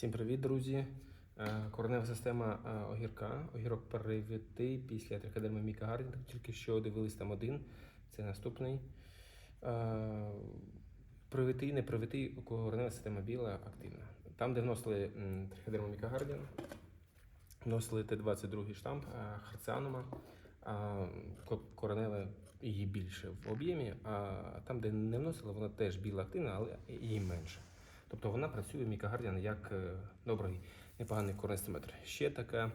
Всім привіт, друзі! Е, Коренева система е, огірка. Огірок привитий після трикадерми Міка Тільки що дивились там один. Це наступний. Е, Привитий, не привитий, коренева система біла активна. Там, де вносили трикадерму Мікагардін, вносили Т-22 штамп харціанума. Коренева її більше в об'ємі, а там, де не вносили, вона теж біла активна, але її менше. Тобто вона працює Мікагардіан як е, добрий, непоганий користиметр. Ще така,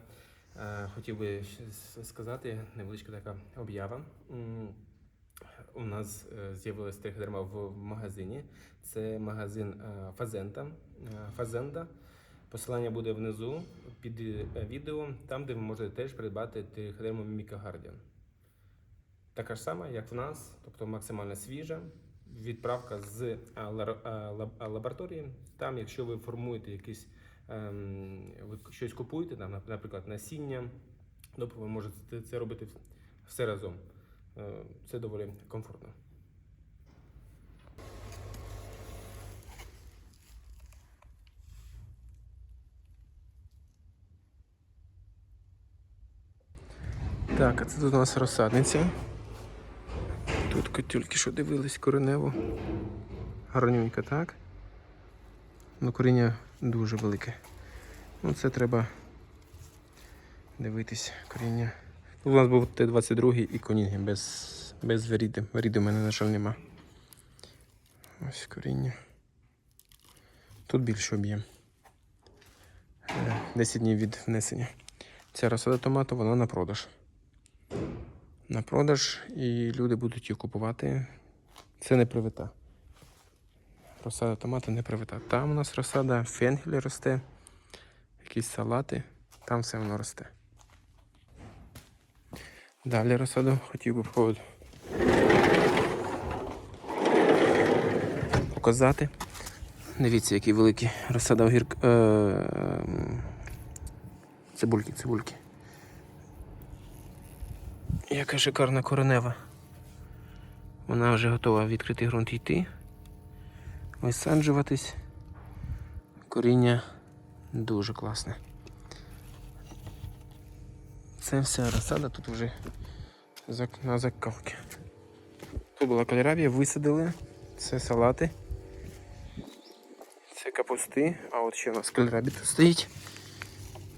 е, хотів би сказати, невеличка така об'ява. У нас е, з'явилася триходерма в магазині. Це магазин Фазента. Фазенда. Посилання буде внизу під відео, там, де ви можете теж придбати триходерму Мікагардіан. Така ж сама, як в нас, тобто максимально свіжа. Відправка з е, е, е, лабораторії. Там, якщо ви формуєте якісь, ем, ви щось купуєте, там, наприклад, насіння, тобто ви можете це- робити все разом. Це доволі комфортно. Так, а це тут у нас розсадниця. Тут тільки що дивились кореневу. Гарнюнька, так? Ну, коріння дуже велике. Ну, це треба дивитись коріння. У нас був Т-22 і конінги без, без варіди. Варіди в мене, на жаль, нема. Ось коріння. Тут більше об'єм. Е, 10 днів від внесення. Ця розсада томату, вона на продаж. На продаж і люди будуть її купувати. Це не привита. Розсада томату не привита. Там у нас розсада фенгелі росте, якісь салати, там все воно росте. Далі розсаду хотів би по- показати. Дивіться, які великі розсада огірк. Е, цибульки, цибульки. Яка шикарна коренева. Вона вже готова в відкритий ґрунт йти. Висаджуватись. Коріння дуже класне. Це вся розсада тут вже на закалки. Тут була кальрабія, висадили. Це салати. Це капусти, а от ще у нас кальрабі тут стоїть.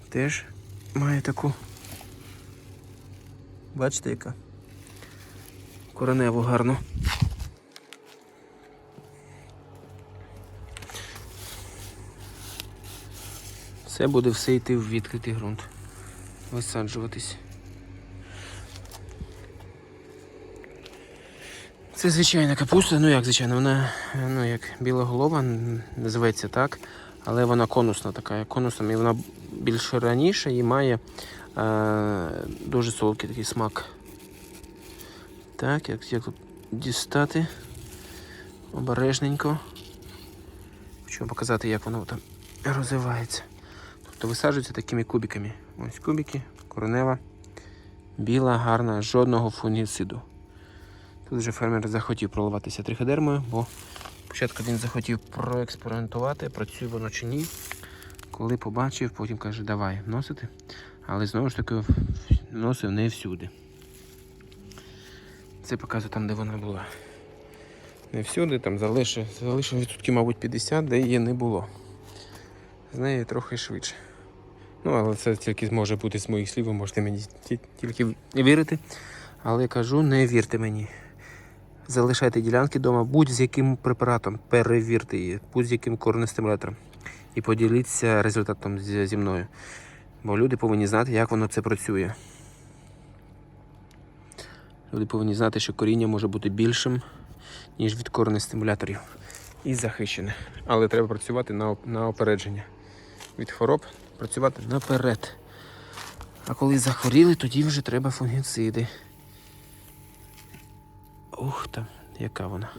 Теж має таку. Бачите, яка? Кореневу гарну. Це буде все йти в відкритий ґрунт. Висаджуватись. Це звичайна капуста, ну як звичайно, вона ну як білоголова, н- називається так, але вона конусна така, конусна, і вона більш раніше і має дуже солодкий такий смак. Так, як, як тут дістати обережненько. Хочу показати, як воно там розвивається. Тобто висаджується такими кубиками. Ось кубики, коренева, біла, гарна, жодного фунгіциду. Тут вже фермер захотів проливатися триходермою, бо спочатку він захотів проекспериментувати, працює воно чи ні. Коли побачив, потім каже, давай вносити. Але знову ж таки вносив не всюди. Це показує там, де вона була. Не всюди, там залишив, залишив відсотків, мабуть, 50, де її не було. З нею трохи швидше. Ну, але це тільки зможе бути з моїх слів, ви можете мені тільки вірити. Але я кажу, не вірте мені. Залишайте ділянки вдома будь-з яким препаратом, перевірте її, будь-з яким корнестимулятором. І поділіться результатом зі мною. Бо люди повинні знати, як воно це працює. Люди повинні знати, що коріння може бути більшим, ніж від корнестимуляторів. І захищене. Але треба працювати на, на опередження. Від хвороб працювати наперед. А коли захворіли, тоді вже треба фунгіциди. Ух там, яка вона.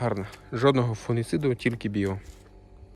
Гарно. Жодного фуніциду, тільки біо.